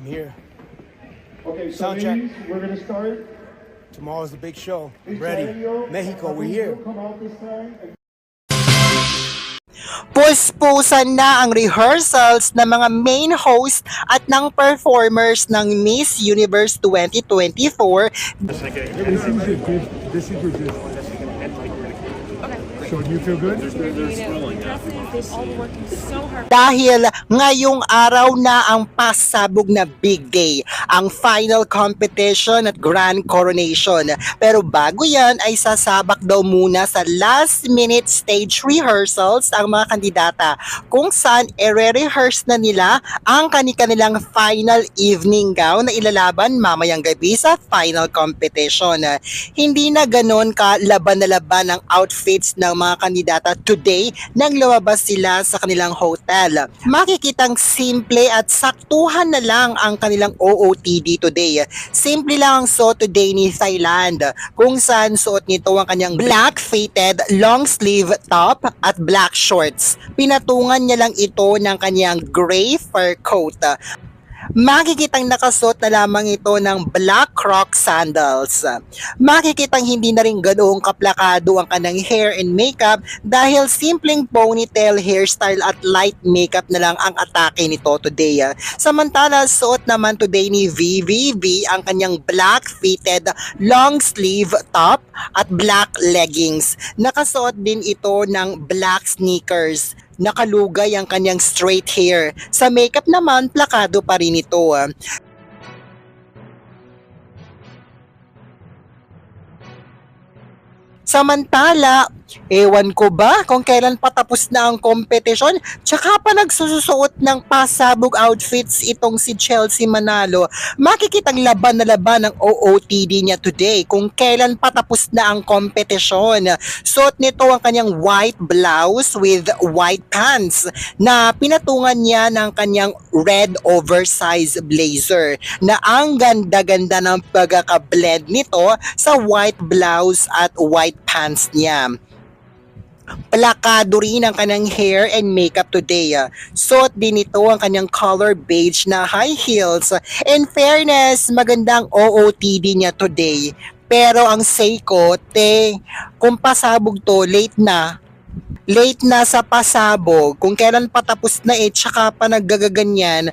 I'm here. Okay, so Sound check. ladies, we're gonna start. Tomorrow's the big show. I'm ready. Mexico, we're here. Puspusan na ang rehearsals ng mga main host at ng performers ng Miss Universe 2024 This is your gift. This is your you feel good? So dahil ngayong araw na ang pasabog na big day, ang final competition at grand coronation. Pero bago yan ay sasabak daw muna sa last minute stage rehearsals ang mga kandidata kung saan ere-rehearse na nila ang kanilang final evening gown na ilalaban mamayang gabi sa final competition. Hindi na ganon ka laban na laban ng outfits ng mga kandidata today nang lumabas sila sa kanilang hotel. Makikitang simple at saktuhan na lang ang kanilang OOTD today. Simple lang ang suot today ni Thailand kung saan suot nito ang kanyang black fitted long sleeve top at black shorts. Pinatungan niya lang ito ng kanyang gray fur coat. Makikitang nakasuot na lamang ito ng black croc sandals. Makikitang hindi na rin ganoong kaplakado ang kanang hair and makeup dahil simpleng ponytail hairstyle at light makeup na lang ang atake nito today. Samantala, suot naman today ni VVV ang kanyang black fitted long sleeve top at black leggings. Nakasuot din ito ng black sneakers nakalugay ang kanyang straight hair. Sa makeup naman, plakado pa rin ito. Samantala, ewan ko ba kung kailan patapos na ang kompetisyon, tsaka pa nagsusuot ng pasabog outfits itong si Chelsea Manalo. Makikitang laban na laban ng OOTD niya today kung kailan patapos na ang kompetisyon. Suot nito ang kanyang white blouse with white pants na pinatungan niya ng kanyang red oversized blazer na ang ganda-ganda ng pagkakablend nito sa white blouse at white pants niya. Plakado rin ang kanyang hair and makeup today. ah. Suot din ito ang kanyang color beige na high heels. In fairness, magandang OOTD niya today. Pero ang say ko, te, kung pasabog to, late na. Late na sa pasabog. Kung kailan patapos na eh, tsaka pa naggagaganyan.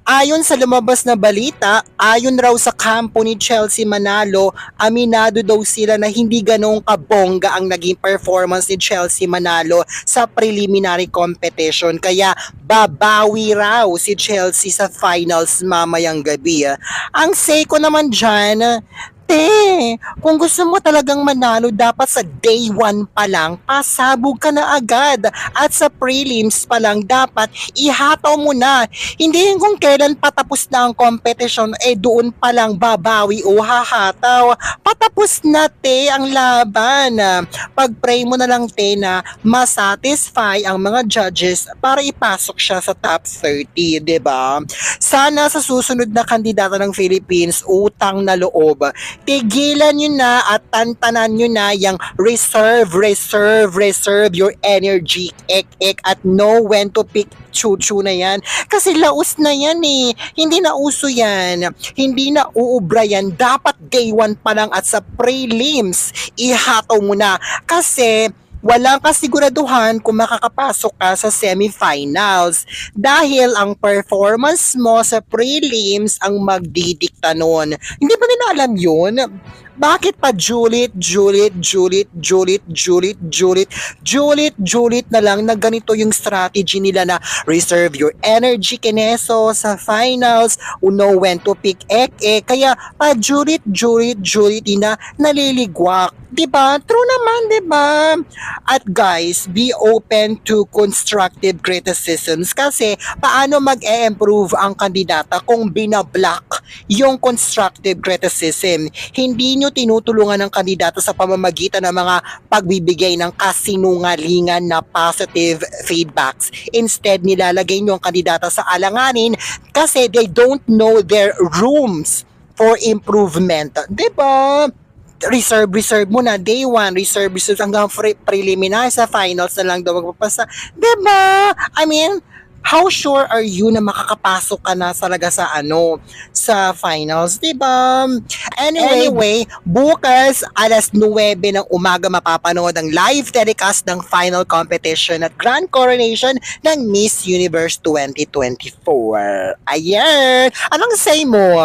Ayon sa lumabas na balita, ayon raw sa kampo ni Chelsea Manalo, aminado daw sila na hindi ganong kabongga ang naging performance ni Chelsea Manalo sa preliminary competition. Kaya babawi raw si Chelsea sa finals mamayang gabi. Ang say ko naman dyan, Te, kung gusto mo talagang manalo, dapat sa day 1 pa lang, pasabog ka na agad. At sa prelims pa lang, dapat ihataw mo na. Hindi yung kung kailan patapos na ang competition, eh doon pa lang babawi o hahataw. Patapos na, te, ang laban. Pag-pray mo na lang, te, na masatisfy ang mga judges para ipasok siya sa top 30, di ba? Sana sa susunod na kandidata ng Philippines, utang na loob, tigilan nyo na at tantanan nyo na yung reserve, reserve, reserve your energy, ek, ek, at know when to pick chuchu na yan. Kasi laos na yan eh. Hindi na uso yan. Hindi na uubra yan. Dapat day one pa lang at sa prelims, ihataw mo na. Kasi walang kasiguraduhan kung makakapasok ka sa semifinals dahil ang performance mo sa prelims ang magdidikta nun. Hindi ba nila alam yun? Bakit pa Juliet, Juliet, Juliet, Juliet, Juliet, Juliet, Juliet, Juliet na lang na ganito yung strategy nila na reserve your energy kineso sa finals, know when to pick ek eh. Kaya pa Juliet, Juliet, Juliet na naliligwak. Diba? True naman, diba? At guys, be open to constructive criticisms kasi paano mag-e-improve ang kandidata kung binablock yung constructive criticism. Hindi nyo tinutulungan ng kandidata sa pamamagitan ng mga pagbibigay ng kasinungalingan na positive feedbacks. Instead, nilalagay nyo ang kandidata sa alanganin kasi they don't know their rooms for improvement. ba? reserve, reserve muna. Day 1, reserve, reserve hanggang pre- preliminary sa finals na lang daw magpapasa. 'Di ba? I mean, how sure are you na makakapasok ka na talaga sa ano, sa finals, di ba? Anyway, anyway, bukas alas 9 ng umaga mapapanood ang live telecast ng final competition at grand coronation ng Miss Universe 2024. Ayan! Anong say mo?